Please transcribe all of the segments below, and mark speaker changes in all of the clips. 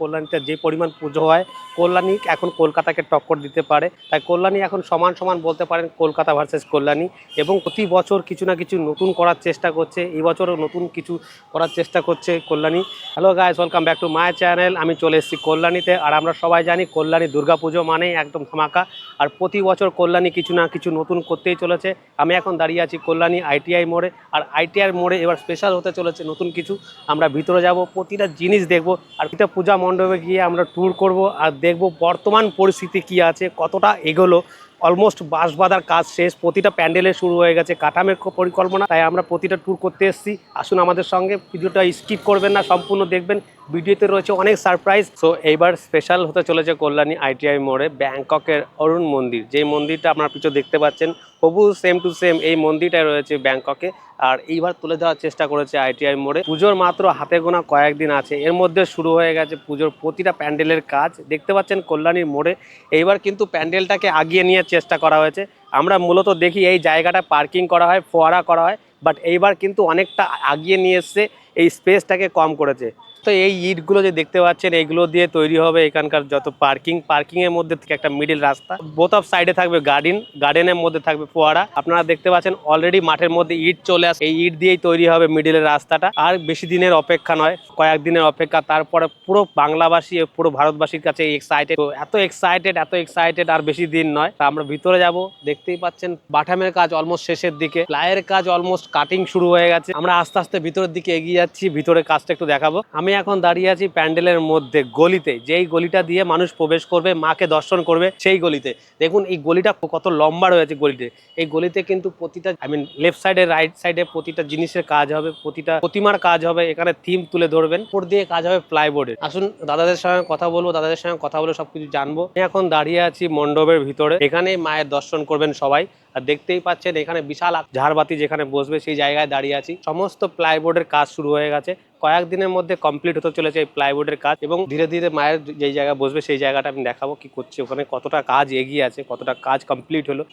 Speaker 1: কল্যাণীতে যে পরিমাণ পুজো হয়, কল্যাণী এখন কলকাতাকে টক্কর দিতে পারে। তাই কল্যাণী এখন সমান সমান বলতে পারেন কলকাতা ভার্সেস কল্যাণী এবং প্রতি বছর কিছু না কিছু নতুন করার চেষ্টা করছে, এই বছরও নতুন কিছু করার চেষ্টা করছে Kalyani. Hello guys welcome back to my channel আমি চলে এসেছি কল্যাণীতে আর আমরা সবাই জানি কল্যাণী দুর্গাপুজো মানেই একদম ধামাকা। আর প্রতি বছর কল্যাণী কিছু না কিছু নতুন করতেই চলেছে। আমি এখন দাঁড়িয়ে আছি কল্যাণী আইটিআই মোড়ে। আর আইটিআই মোড়ে এবার স্পেশাল হতে চলেছে নতুন কিছু। আমরা ভিতরে যাব, প্রতিটা জিনিস দেখব। আর এটা পূজা মণ্ডপে গিয়ে আমরা ট্যুর করব আর দেখব বর্তমান পরিস্থিতি কি আছে, কতটা এগোলো। অলমোস্ট বাঁশ বাঁধার কাজ শেষ, প্রতিটা প্যান্ডেলে শুরু হয়ে গেছে কাঠামের পরিকল্পনা, তাই আমরা প্রতিটা ট্যুর করতে এসেছি। আসুন আমাদের সঙ্গে, ভিডিওটা স্কিপ করবেন না, সম্পূর্ণ দেখবেন। ভিডিওতে রয়েছে অনেক সারপ্রাইজ। সো এইবার স্পেশাল হতে চলেছে কল্যাণী আইটিআই মোড়ে ব্যাংককের অরুণ মন্দির। যে মন্দিরটা আপনার পিছু দেখতে পাচ্ছেন, হবু সেম টু সেম এই মন্দিরটাই রয়েছে ব্যাংককে। আর এইবার তুলে দেওয়ার চেষ্টা করেছে আইটিআই মোড়ে। পুজোর মাত্র হাতে গোনা কয়েকদিন আছে। এর মধ্যে শুরু হয়ে গেছে পুজোর প্রতিটা প্যান্ডেলের কাজ। দেখতে পাচ্ছেন কল্যাণীর মোড়ে এইবার কিন্তু প্যান্ডেলটাকে আগিয়ে নিয়ে চেষ্টা করা হয়েছে। আমরা মূলত দেখি এই জায়গাটা পার্কিং করা হয়, ফোয়ারা করা হয় বাট এইবার কিন্তু অনেকটা আগিয়ে নিয়ে এসছে। এই স্পেসটাকে কম করেছে। তো এই ইটগুলো যে দেখতে পাচ্ছেন এইগুলো দিয়ে তৈরি হবে এখানকার যত পার্কিং। পার্কিং এর মধ্যে থেকে একটা মিডিল রাস্তা। বোথ অফ সাইডে থাকবে গার্ডেন গার্ডেনের মধ্যে থাকবে ফোয়ারা। আপনারা দেখতে পাচ্ছেন অলরেডি মাঠের মধ্যে ইট চলে আসে। এই ইট দিয়েই তৈরি হবে মিডিলের রাস্তাটা। আর বেশি দিনের অপেক্ষা নয় কয়েকদিনের অপেক্ষা। তারপরে পুরো বাংলাবাসী, পুরো ভারতবাসীর কাছে এক্সাইটেড এত এক্সাইটেড এত এক্সাইটেড আর বেশি দিন নয়। তা আমরা ভিতরে যাব, দেখতেই পাচ্ছেন বাটামের কাজ অলমোস্ট শেষের দিকে। প্লায়ের কাজ অলমোস্ট কাটিং শুরু হয়ে গেছে। আমরা আস্তে আস্তে ভিতরের দিকে এগিয়ে যাচ্ছি। ভিতরে কাজটা একটু দেখাবো। আমি এখন দাঁড়িয়ে আছি প্যান্ডেলের মধ্যে, গলিতে। যেই গলিটা দিয়ে মানুষ প্রবেশ করবে, মাকে দর্শন করবে, সেই গলিতে। দেখুন, এই গলিটা কত লম্বা রয়েছে গলিতে। এই গলিতে কিন্তু প্রতিটা আই মিন লেফট সাইডে রাইট সাইডে প্রতিটা জিনিসের কাজ হবে, প্রতিটা প্রতিমার কাজ হবে, এখানে থিম তুলে ধরবেন। উপর দিয়ে কাজ হবে প্লাইবোর্ডের আসুন, দাদাদের সঙ্গে কথা বলব, দাদাদের সঙ্গে কথা বলে সবকিছু জানব। আমি এখন দাঁড়িয়ে আছি মণ্ডপের ভিতরে। এখানে মায়ের দর্শন করবেন সবাই। আর দেখতেই পাচ্ছেন, এখানে বিশাল ঝাড়বাতি যেখানে বসবে, সেই জায়গায় দাঁড়িয়ে আছি। সমস্ত প্লাইবোর্ডের কাজ শুরু হয়ে গেছে। কয়েকদিনের মধ্যে কমপ্লিট হতে চলেছে এই প্লাইবোর্ডের কাজ এবং ধীরে ধীরে মায়ের যেই জায়গায় বসবে সেই জায়গাটা আমি দেখাবো কি করছে। ওখানে কতটা কাজ এগিয়ে আছে, কতটা কাজ কমপ্লিট হলো।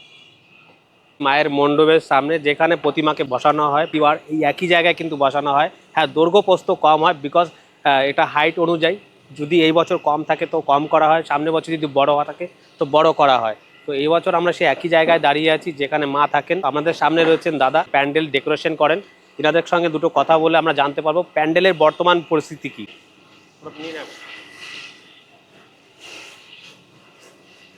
Speaker 1: মায়ের মণ্ডপের সামনে যেখানে প্রতিমাকে বসানো হয়, পিওয়ার এই একই জায়গায় কিন্তু বসানো হয়। হ্যাঁ দৈর্ঘ্য প্রস্থ কম হয় বিকজ এটা হাইট অনুযায়ী। যদি এই বছর কম থাকে তো কম করা হয়, সামনের বছর যদি বড় থাকে তো বড় করা হয়। তো এই বছর আমরা সেই একই জায়গায় দাঁড়িয়ে আছি যেখানে মা থাকেন। আমাদের সামনে রয়েছেন দাদা, প্যান্ডেল ডেকোরেশন করেন। এনাদের সঙ্গে দুটো কথা বলে আমরা জানতে পারব প্যান্ডেলের বর্তমান পরিস্থিতি কি।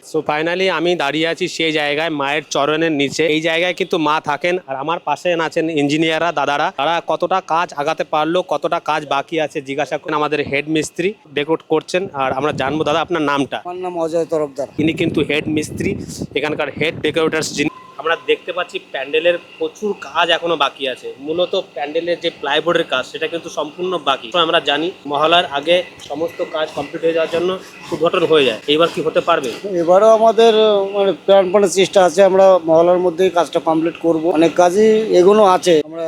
Speaker 1: সো ফাইনালি আমি দাঁড়িয়ে আছি সেই জায়গায় মায়ের চরণের নিচে। এই জায়গায় কিন্তু মা থাকেন আর আমার পাশে আছেন ইঞ্জিনিয়াররা দাদারা। তারা কতটা কাজ আগাতে পারল কতটা কাজ বাকি আছে জিজ্ঞাসা করেন আমাদের হেড মিস্ত্রি ডেকোরেট করছেন। আর আমরা জানব দাদা আপনার নামটা?
Speaker 2: আমার নাম অজয় তরফদার।
Speaker 1: ইনি কিন্তু হেড মিস্ত্রি এখানকার হেড ডেকোরেটার্স যিনি আমরা দেখতে পাচ্ছি প্যান্ডেলের প্রচুর কাজ এখনও বাকি আছে। মূলত প্যান্ডেলের যে প্লাইবোর্ডের কাজ, সেটা কিন্তু সম্পূর্ণ বাকি। আমরা জানি, মহলার আগে সমস্ত কাজ কমপ্লিট হয়ে যাওয়ার জন্য উদ্ঘাটন হয়ে যায়। এইবার কি হতে পারবে?
Speaker 2: এবারও আমাদের মানে প্রাণপণের চেষ্টা আছে। আমরা মহলার মধ্যেই কাজটা কমপ্লিট করব। অনেক কাজই এগুলো আছে। আমরা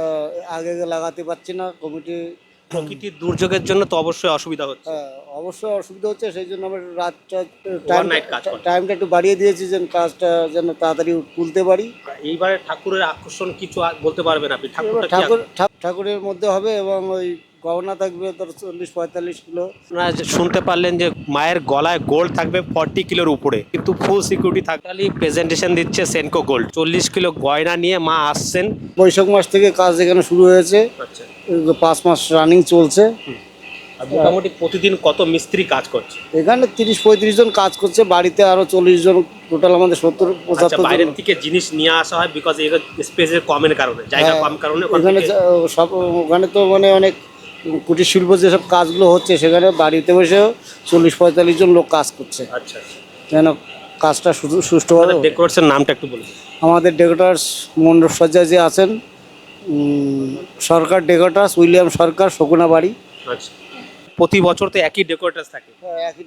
Speaker 2: আগে আগে লাগাতে পারছি না। কমিটি
Speaker 1: প্রকৃতির দুর্যোগের জন্য তো অবশ্যই অসুবিধা হচ্ছে।
Speaker 2: হ্যাঁ, অবশ্যই অসুবিধা হচ্ছে সেই জন্য আমরা রাতটা
Speaker 1: Overnight কাজ করি।
Speaker 2: টাইমটা একটু বাড়িয়ে দিয়েছি যেন কাজটা যেন তাড়াতাড়ি তুলতে পারি।
Speaker 1: এইবারে ঠাকুরের আকর্ষণ কিছু আর বলতে পারবেন আপনি? ঠাকুরটা কি
Speaker 2: ঠাকুর ঠাক- ঠাকুরের মধ্যে হবে এবং ওই গহনা থাকবে তোর চল্লিশ পঁয়তাল্লিশ কিলো।
Speaker 1: আপনারা যে শুনতে পারলেন যে মায়ের গলায় গোল্ড থাকবে ফর্টি কিলোর উপরে কিন্তু ফুল সিকিউরিটি থাকলে প্রেজেন্টেশন দিচ্ছে সেনকো গোল্ড চল্লিশ কিলো গয়না নিয়ে মা আসছেন।
Speaker 2: বৈশাখ মাস থেকে কাজ এখানে শুরু হয়েছে।
Speaker 1: আচ্ছা।
Speaker 2: পাঁচ মাস রানিং চলছে।
Speaker 1: আর মোটামুটি প্রতিদিন কত মিস্ত্রি কাজ করছে?
Speaker 2: এখানে তিরিশ পঁয়ত্রিশ জন কাজ করছে। বাড়িতে আরও চল্লিশ জন টোটাল আমাদের সত্তর
Speaker 1: আচ্ছা
Speaker 2: পঁচাত্তর
Speaker 1: বাইরের থেকে জিনিস নিয়ে আসা হয় বিকজ এর স্পেসের কমের কারণে জায়গা
Speaker 2: হ্যাঁ,
Speaker 1: কম কারণে ওখান
Speaker 2: এখানে সব ওখানে তো মানে অনেক কুটির শিল্প যেসব কাজগুলো হচ্ছে সেখানে বাড়িতে বসেও চল্লিশ পঁয়তাল্লিশ জন লোক কাজ করছে।
Speaker 1: আচ্ছা আচ্ছা।
Speaker 2: যেন কাজটা সুষ্ঠুভাবে হয়।
Speaker 1: নামটা একটু বলুন
Speaker 2: আমাদের ডেকোটার্স মণ্ডপ সজ্জা যে আছেন সরকার ডেকোটার্স উইলিয়াম সরকার শকুনা বাড়ি।
Speaker 1: আচ্ছা। প্রতি বছর তো একই ডেকোরেটার্স থাকে।
Speaker 2: একই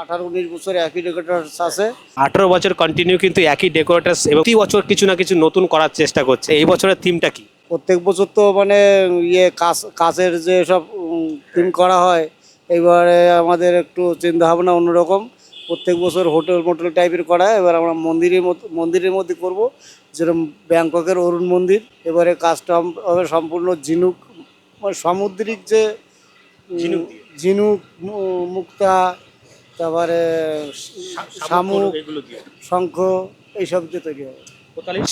Speaker 2: আঠারো উনিশ বছর একই ডেকোটার্স আছে।
Speaker 1: আঠারো বছর কন্টিনিউ কিন্তু একই ডেকোরেটার্স এবং প্রতি বছর কিছু না কিছু নতুন করার চেষ্টা করছে। এই বছরের থিমটা কি?
Speaker 2: প্রত্যেক বছর তো মানে ইয়ে কাজ কাজের যে সব থিম করা হয় এবারে আমাদের একটু চিন্তা ভাবনা অন্যরকম। প্রত্যেক বছর হোটেল মোটেল টাইপের করা হয় এবার আমরা মন্দিরের মতো মন্দিরের মধ্যে করব। যেরকম ব্যাংককের অরুণ মন্দির এবারে কাজটা হবে সম্পূর্ণ ঝিনুক মানে সামুদ্রিক যে
Speaker 1: ঝিনুক
Speaker 2: ঝিনুক মুক্তা তারপরে শামুক শঙ্খ এইসব দিয়ে তৈরি হবে।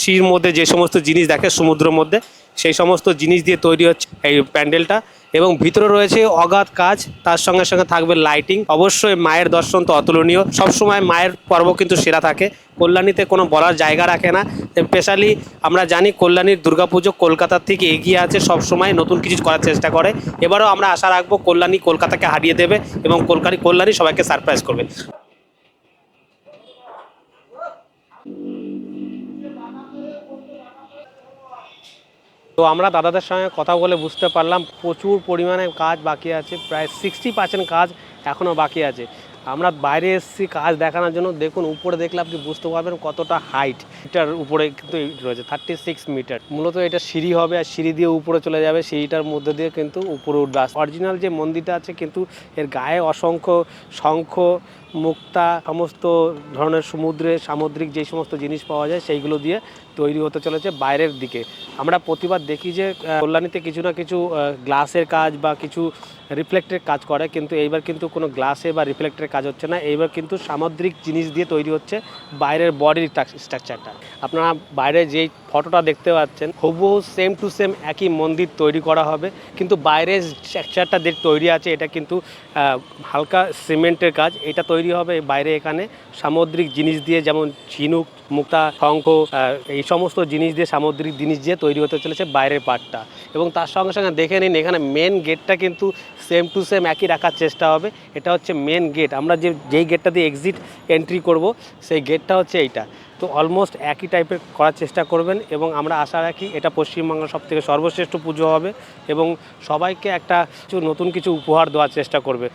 Speaker 1: শির মধ্যে যে সমস্ত জিনিস দেখে সমুদ্রের মধ্যে সেই সমস্ত জিনিস দিয়ে তৈরি হচ্ছে এই প্যান্ডেলটা এবং ভিতরে রয়েছে অগাধ কাজ, তার সঙ্গে সঙ্গে থাকবে লাইটিং অবশ্যই মায়ের দর্শন তো অতুলনীয়। সবসময় মায়ের পর্ব কিন্তু সেরা থাকে। কল্যাণীতে কোনো বলার জায়গা রাখে না। স্পেশালি আমরা জানি কল্যাণীর দুর্গাপুজো কলকাতার থেকে এগিয়ে আছে, সবসময় নতুন কিছু করার চেষ্টা করে। এবারও আমরা আশা রাখব কল্যাণী কলকাতাকে হারিয়ে দেবে এবং কলকাতা কল্যাণী সবাইকে সারপ্রাইজ করবে। তো আমরা দাদাদের সঙ্গে কথা বলে বুঝতে পারলাম প্রচুর পরিমাণে কাজ বাকি আছে, প্রায় সিক্সটি পার্সেন্ট কাজ এখনও বাকি আছে। আমরা বাইরে এসেছি কাজ দেখানোর জন্য। দেখুন, উপরে দেখলে আপনি বুঝতে পারবেন কতটা হাইট এটার উপরে কিন্তু রয়েছে থার্টি সিক্স মিটার মূলত এটা সিঁড়ি হবে আর সিঁড়ি দিয়ে উপরে চলে যাবে, সিঁড়িটার মধ্যে দিয়ে কিন্তু উপরে উঠবে। অরিজিনাল যে মন্দিরটা আছে কিন্তু এর গায়ে অসংখ্য শঙ্খ, মুক্তা, সমস্ত ধরনের সমুদ্রে সামুদ্রিক যে সমস্ত জিনিস পাওয়া যায়, সেইগুলো দিয়ে তৈরি হতে চলেছে বাইরের দিকে। আমরা প্রতিবার দেখি যে কল্যাণীতে কিছু না কিছু গ্লাসের কাজ বা কিছু রিফ্লেক্টের কাজ করে, কিন্তু এইবার কিন্তু কোনো গ্লাসে বা রিফ্লেক্টের কাজ হচ্ছে না। এইবার কিন্তু সামুদ্রিক জিনিস দিয়ে তৈরি হচ্ছে বাইরের বডির স্ট্রাকচারটা আপনারা বাইরে যেই ফটোটা দেখতে পাচ্ছেন। হুবহু সেম টু সেম একই মন্দির তৈরি করা হবে। কিন্তু বাইরের স্ট্রাকচারটা যে তৈরি আছে, এটা কিন্তু হালকা সিমেন্টের কাজ। এটা তৈরি হবে বাইরে এখানে। সামুদ্রিক জিনিস দিয়ে, যেমন ঝিনুক, মুক্তা, শঙ্খ এই সমস্ত জিনিস দিয়ে, সামুদ্রিক জিনিস দিয়ে তৈরি হতে চলেছে বাইরের পার্টটা এবং তার সঙ্গে সঙ্গে দেখে নিন, এখানে মেন গেটটা কিন্তু সেম টু সেম একই রাখার চেষ্টা হবে। এটা হচ্ছে মেন গেট আমরা যে, যেই গেটটা দিয়ে এক্সিট এন্ট্রি করব, সেই গেটটা হচ্ছে এইটা। তো অলমোস্ট একই টাইপের করার চেষ্টা করবেন এবং আমরা আশা রাখি এটা পশ্চিমবঙ্গের সব থেকে সর্বশ্রেষ্ঠ পুজো হবে এবং সবাইকে একটা কিছু নতুন কিছু উপহার দেওয়ার চেষ্টা করবে।